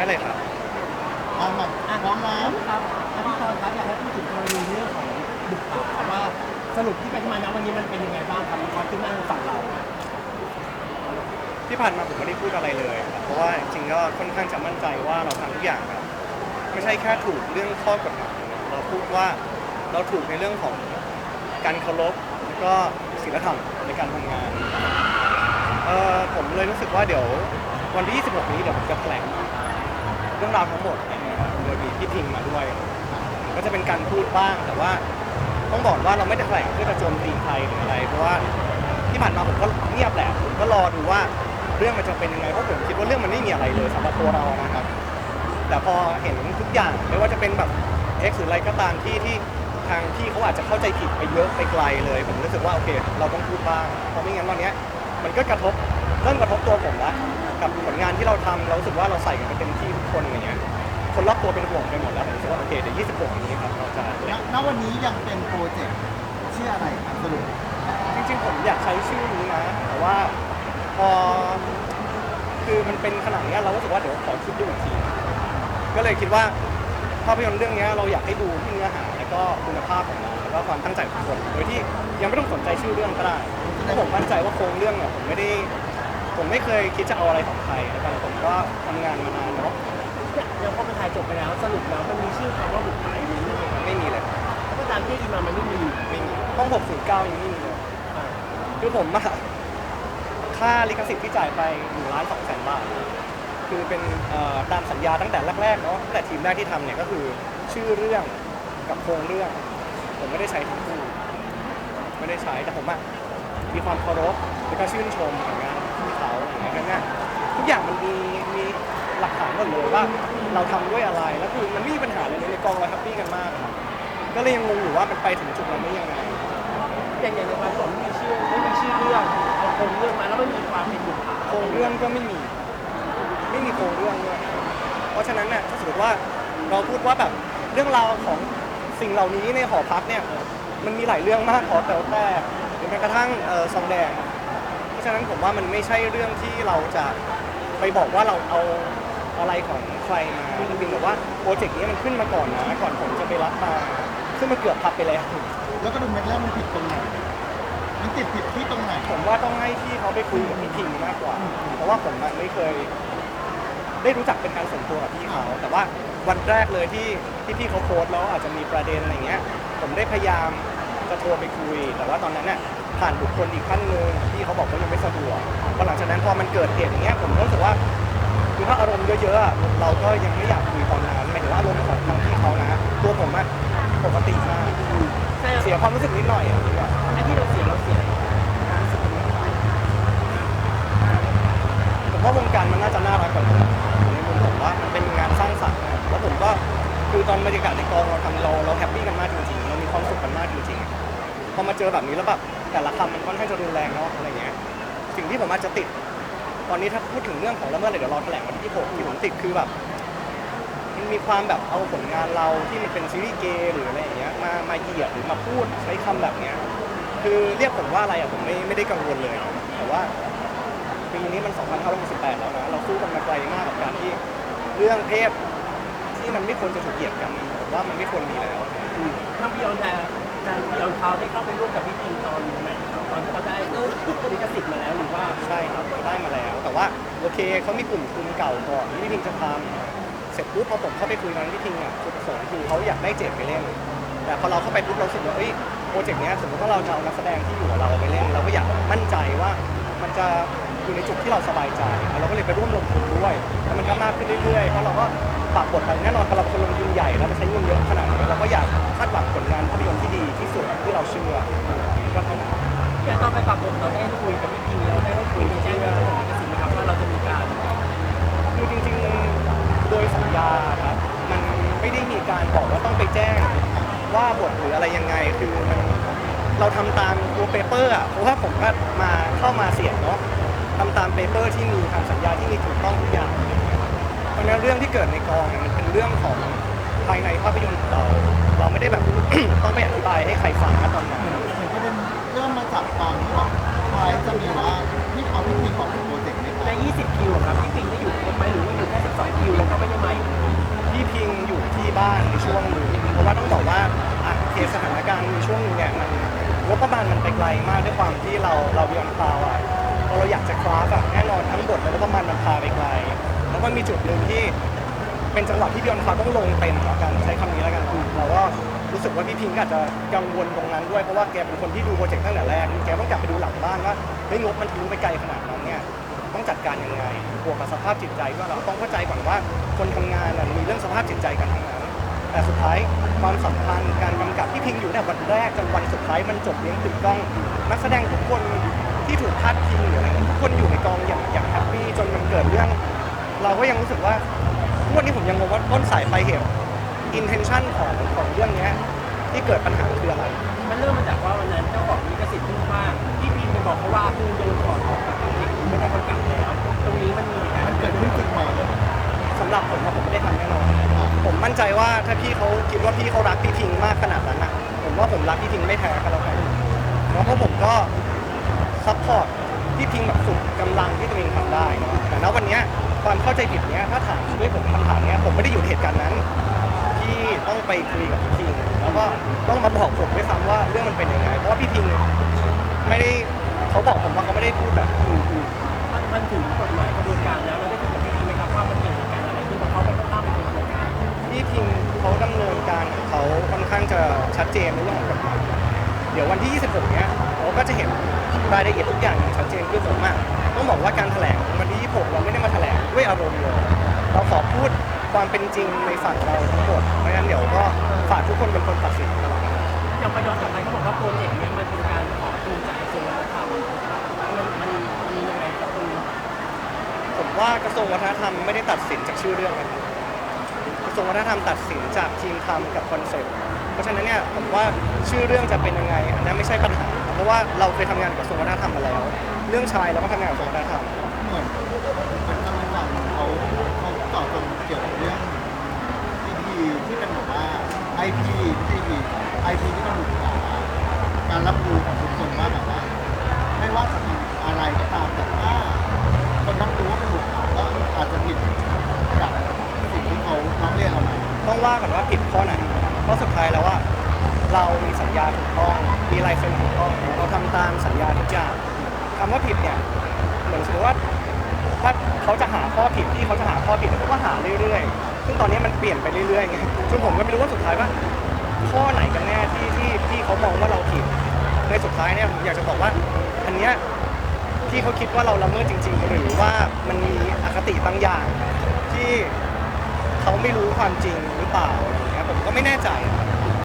ได้เลยครับเอาใหม่พร้อมแล้วครับอะพี่ตอนครับอยากให้พูดถึงกรณีเรื่องของบุกป่าครับว่าสรุปที่ไปที่มาณวันนี้มันเป็นยังไงบ้างครับมีความคืบหน้าทางฝั่งเราที่ผ่านมาผมไม่ได้พูดอะไรเลยครับเพราะว่าจริงๆก็ค่อนข้างจะมั่นใจว่าเราทำทุกอย่างครับไม่ใช่แค่ถูกเรื่องข้อกฎหมายนะเราพูดว่าเราถูกในเรื่องของการเคารพแล้วก็ศีลธรรมในการทำงานเอ่อผมเลยรู้สึกว่าเดี๋ยววันที่ 26 นี้เดี๋ยวผมจะแถลง เรื่องราวทั้งหมดนะครับโดยมีพี่พิงมาด้วย ก็จะเป็นการพูดบ้างแต่ว่าต้องบอกว่าเราไม่ได้แถลงเพื่อจะโจมตีใครหรืออะไร เพราะว่าที่ผ่านมาผมก็เงียบแหละผมก็รอดูว่าเรื่องมันจะเป็นยังไงเพราะผมคิดว่าเรื่องมันไม่มีอะไรเลยสำหรับตัวเรานะครับ แต่พอเห็นทุกอย่างไม่ว่าจะเป็นแบบ X หรืออะไรก็ตามที่ที่ทางที่เขาอาจจะเข้าใจผิดไปเยอะไปไกลเลย ผมรู้สึกว่าโอเค เราต้องพูดบ้างเพราะไม่งั้นตอนเนี้ยมันก็กระทบเริ่มกระทบตัวผมละกับผลงานที่เราทำเรารู้สึกว่าเราใส่กันไปเต็ม คนรอบตัวเป็นห่วงไปหมดแล้วผมรู้สึกว่าโอเคเดี๋ยว26นี้ครับเราจะณณวันนี้ยังเป็นโปรเจกต์ชื่ออะไรครับสรุปจริงๆผมอยากใช้ชื่อนี้นะแต่ว่าพอคือมันเป็นขนาดเนี้ยเราก็รู้สึกว่าเดี๋ยวขอคิดดูอีกที ก็เลยคิดว่าภาพยนตร์เรื่องเนี้ยเราอยากให้ดูที่เนื้อหาแล้วก็คุณภาพของมันแล้วก็ความตั้งใจของคนโดยที่ยังไม่ต้องสนใจชื่อเรื่องก็ได้เพราะผมมั่นใจว่าโครงเรื่องเนี่ยผมไม่ได้ ผมไม่เคยคิดจะเอาอะไรของใครแล้วกันผมก็ทำงานมานานเนา สรุปแล้วมันมีชื่อคำว่าบุกป่าอยู่นี่ไม่มีเลยก็ตามที่อีมามันไม่มีไม่มีห้อง609ยังไม่มีเลยอ่าคือผมอะค่าลิขสิทธิ์ที่จ่ายไปหนึ่งล้านสองแสนบาทคือเป็นเอ่อตามสัญญาตั้งแต่แรกๆเนาะตั้งแต่ทีมแรกที่ทำเนี่ยก็คือชื่อเรื่องกับโครงเรื่อง ผมไม่ได้ใช้ทั้งคู่ไม่ได้ใช้แต่ผมอะมีความเคารพแล้วก็ชื่นชมผลงานที่เขาอย่างเงี้ยนะทุกอย่างมันมีมีหลักฐานหมดเลยว่า เราทำด้วยอะไร แล้วคือมันไม่มีปัญหาเลยในกองเราแฮปปี้กันมากครับก็เลยยังงงอยู่ว่ามันไปถึงจุดนั้นได้ยังไง อย่างอย่างในความสนไม่มีชื่อไม่มีชื่อเรื่องเอาโครงเรื่องมาแล้วมันมีความเป็นบุกป่าโครงเรื่องก็ไม่มี ไม่มีโครงเรื่องด้วยเพราะฉะนั้นเนี่ยถ้าสมมติว่าเราพูดว่าแบบเรื่องราวของสิ่งเหล่านี้ในหอพักเนี่ยมันมีหลายเรื่องมากขอแต่แต่หรือแม้กระทั่งเอ่อซองแดง เพราะฉะนั้นผมว่ามันไม่ใช่เรื่องที่เราจะไปบอกว่าเราเอา อะไรของใครมาคือเพียงแต่ว่าโปรเจกต์นี้มันขึ้นมาก่อนนะก่อนผมจะไปรับมาซึ่งมันเกือบพับไปแล้ว แล้วก็ดูเม็ดแรกมันผิดตรงไหน มันติดผิดที่ตรงไหน ผมว่าต้องให้พี่เขาไปคุยกับพี่พิงมากกว่า เพราะว่าผมอะไม่เคย ได้รู้จักเป็นการส่วนตัวกับพี่เขาแต่ว่าวันแรกเลยที่ที่พี่เขาโพสต์แล้วอาจจะมีประเด็นอะไรเงี้ย ผมได้พยายามจะโทรไปคุย แต่ว่าตอนนั้นเนี่ยผ่านบุคคลอีกท่านหนึ่งพี่เขาบอกว่ายังไม่สะดวกพอหลังจากนั้นพอมันเกิดเหตุอย่างเงี้ยผมก็รู้สึกว่า คือถ้าอารมณ์เยอะๆอะเราก็ยังไม่อยากคุยตอนนั้นหมายถึงว่าอารมณ์ของทางพี่เขานะตัวผมอะปกติมากเสียความรู้สึกนิดหน่อยอะดีกว่าไอ้ที่เราเสียเราเสียผมว่าวงการมันน่าจะน่ารักกว่านี้ในมุมผมว่ามันเป็นงานสร้างสรรค์นะแล้วผมก็คือตอนบรรยากาศในกองเราทำเราเราแฮปปี้กันมากจริงๆเรามีความสุขกันมากจริงๆพอมาเจอแบบนี้แล้วแบบแต่ละคำมันค่อนข้างจะรุนแรงเนาะอะไรเงี้ยสิ่งที่ผมอาจจะติด ตอนนี้ถ้าพูดถึงเรื่องของละเมิดอะไรเดี๋ยวรอแถลงวันที่26ที่ผมติดคือแบบมันมีความแบบเอาผลงานเราที่มันเป็นซีรีส์เกย์หรืออะไรอย่างเงี้ยมามาเหยียดหรือมาพูดใช้คำแบบเนี้ยคือเรียกผมว่าอะไรอะผมไม่ไม่ได้กังวลเลยนะแต่ว่าปีนี้มัน2568แล้วนะเราสู้กันมาไกลมากกับการที่เรื่องเพศที่มันไม่ควรจะถูกเหยียดกันผมว่ามันไม่ควรมีแล้วถ้าพี่ออนจะการพี่ออนเขาได้เข้าไปร่วมกับพี่ปิงตอนไหนครับ ตอนที่เขาได้ลิขสิทธิ์มาแล้วหรือว่าใช่ครับได้มาแล้ว แต่ว่าโอเคเขามีกลุ่มทุนเก่าก่อนที่พี่พิงจะทำเสร็จปุ๊บพอผมเข้าไปคุยกับพี่พิงอะจุดประสงค์คือเขาอยากได้เจ็ดไปเล่น แต่พอเราเข้าไปปุ๊บเรารู้สึกว่าเฮ้ยโปรเจกต์เนี้ยสมมติว่าเราจะเอานักแสดงที่อยู่กับเราไปเล่น เราก็อยากมั่นใจว่ามันจะอยู่ในจุดที่เราสบายใจเราก็เลยไปร่วมลงทุนด้วยแล้วมันก็มากขึ้นเรื่อยๆเพราะเราก็ปรับบทไปแน่นอนพอเราเป็นลงทุนใหญ่ ว่าบทหรืออะไรยังไงคือมันเราทำตามตัวเปเปอร์อะเพราะว่าผมก็มาเข้ามาเสียงเนาะทำตามเปเปอร์ที่มีทำสัญญาที่มีถูกต้องทุกอย่างเพราะฉะนั้นเรื่องที่เกิดในกองเนี่ยมันเป็นเรื่องของภายในภาพยนตร์ของเราเราไม่ได้แบบ ต้องไปอธิบายให้ใครฟังนะตอนนั้นเห็นประเด็นเริ่มมาจากตอนที่บอกคล้ายจะมีว่าที่เอาพิธีของโปรเจกต์นี้ไปใน 20 คิวอะครับพี่ปิงได้อยู่ครบไหมหรือว่าอยู่แค่ 12 คิวแล้วก็ไม่ได้บ้างในช่วงนี้เพ ราะว่าต้องบอกว่าอะเคสสถานการณ์ในช่วงนี้เนี่ยมันงบประมาณมันไปไกลมากด้วยความที่เราเราเรียนพาวอะพอเราอยากจะคว้าแบบแน่นอนทั้งบทและงบประมาณมันพาไปไกลแล้วมันมีจุดหนึ่งที่เป็นจังหวะที่พี่ออนคาต้องลงเต็มแล้วกันใช้คำนี้แล้วกันเราก็รู้สึกว่าพี่พิงค์ก็อาจจะกังวลตรงนั้นด้วยเพราะว่าแกเป็นคนที่ดูโปรเจกต์ตั้งแต่แรกแกต้องกลับไปดูหลังบ้านว่าเฮ้ยงบมันทะลุไปไกลขนาดนั้นเนี่ยต้องจัดการยังไงบวกกับสภาพจิตใจด้วยเราต้องเข้าใจก่อนว่าคนทำงานน่ะมีเรื่องสภาพจิตใจกันทั้งนั้น แต่สุดท้ายความสัมพันธ์การกำกับที่พิงอยู่เนี่ยวันแรกจนวันสุดท้ายมันจบเลี้ยงตึกกล้อง นักแสดงทุกคนที่ถูกพาดพิงหรืออะไรเงี้ยทุกคนอยู่ในกองอย่างอย่างแฮปปี้จนมันเกิดเรื่อง เราก็ยังรู้สึกว่าทุกวันนี้ผมยังงงว่าต้นสายปลายเหตุ intention ของของเรื่องเนี้ยที่เกิดปัญหาคืออะไร มันเริ่มมาจากว่าวันนั้นเจ้าของลิขสิทธิ์พูดว่าพี่พีไปบอกเขาว่าคือโดนถอดออกจากตำแหน่งไม่ได้กำกับแล้วตรงนี้มันมีการมันเกิดขึ้นจุดใหม่เลยสำหรับผมว่าผมไม่ได้ทำแน่นอน ผมมั่นใจว่าถ้าพี่เขาคิดว่าพี่เขารักพี่พิงมากขนาดนั้นนะผมว่าผมรักพี่พิงไม่แพ้กันแล้วกันแล้วเพราะผมก็ซัพพอร์ตพี่พิงแบบสุดกำลังที่ตัวเองทำได้เนาะแต่ณวันเนี้ยความเข้าใจผิดเนี้ยถ้าถามด้วยผมคำถามเนี้ยผมไม่ได้อยู่เหตุการณ์นั้น ที่ต้องไปคุยกับพี่พิงแล้วก็ต้องมาบอกผมด้วยซ้ำว่าเรื่องมันเป็นยังไงเพราะว่าพี่พิงไม่ได้เขาบอกผมว่าเขาไม่ได้พูดแบบอืมอืมมันมันถึงกฎหมายกระบวนการแล้วเราได้คุยกับพี่พีไหมครับว่ามันเกิด พี่พิงเขาดำเนินการของเขาค่อนข้างจะชัดเจนในเรื่องของกฎหมายเดี๋ยววันที่ 26 เนี้ยเราก็จะเห็นรายละเอียดทุกอย่างอย่างชัดเจนขึ้นมมากต้องบอกว่าการแถลงวันที่ 26 เราไม่ได้มาแถลงด้วยอารมณ์เลยเราขอพูดความเป็นจริงในฝั่งเราทั้งหมดเพราะฉะนั้นเดี๋ยวก็ฝากทุกคนเป็นคนตัดสินกันแล้วกันอย่างไปย้อนกลับไปเขาบอกว่าโปรเจกต์เนี้ยมันเป็นการขอทุนจากกระทรวงวัฒนธรรมมันมันมันยังไงกับคุณผมว่ากระทรวงวัฒนธรรมไม่ได้ตัดสินจากชื่อเรื่องนะกระทรวงวัฒนธรรมตัดสินจากทีมทำกับคอนเซ็ปต์เพราะฉะนั้นเนี่ยผมว่าชื่อเรื่องจะเป็นยังไงอันนั้นไม่ใช่ปัญหา เพราะว่าเราเคยทำงานกับกระทรวงวัฒนธรรมมาแล้ว เรื่องชายเราก็ทำงานกับกระทรวงวัฒนธรรม เหมือนเหมือนทางฝั่งเขาเขาต่อตรงเกี่ยวกับเรื่องทีพีที่เป็นแบบว่าไอพีทีพีไอพีที่เป็นบุคลาการรับรู้ของทุกคนว่าแบบว่า ไม่ว่าจะทำอะไรก็ตามแต่ถ้าคนรับรู้ว่าเป็นบุคลาก็อาจจะผิด ที่เขาร้องเรียนเรามาต้องว่ากันว่าผิดข้อไหนเพราะสุดท้ายแล้วว่า เรามีสัญญาถูกต้อง มีลายเซ็นถูกต้องเราทำตามสัญญาทุกอย่างคำว่าผิดเนี่ยเหมือนสมมติว่าถ้าเขาจะหาข้อผิดที่เขาจะหาข้อผิดเขาก็หาเรื่อยๆ ซึ่งตอนนี้มันเปลี่ยนไปเรื่อยๆไงจนผมก็ไม่รู้ว่าสุดท้ายว่าข้อไหนกันแน่ที่ที่ที่เขามองว่าเราผิด ในสุดท้ายเนี่ยผมอยากจะบอกว่า อันเนี้ยที่เขาคิดว่าเราละเมิดจริง ๆ หรือว่ามันมีอคติบางอย่างที่ เขาไม่รู้ความจริงหรือเปล่าอะไรอย่างเงี้ยผมก็ไม่แน่ใจ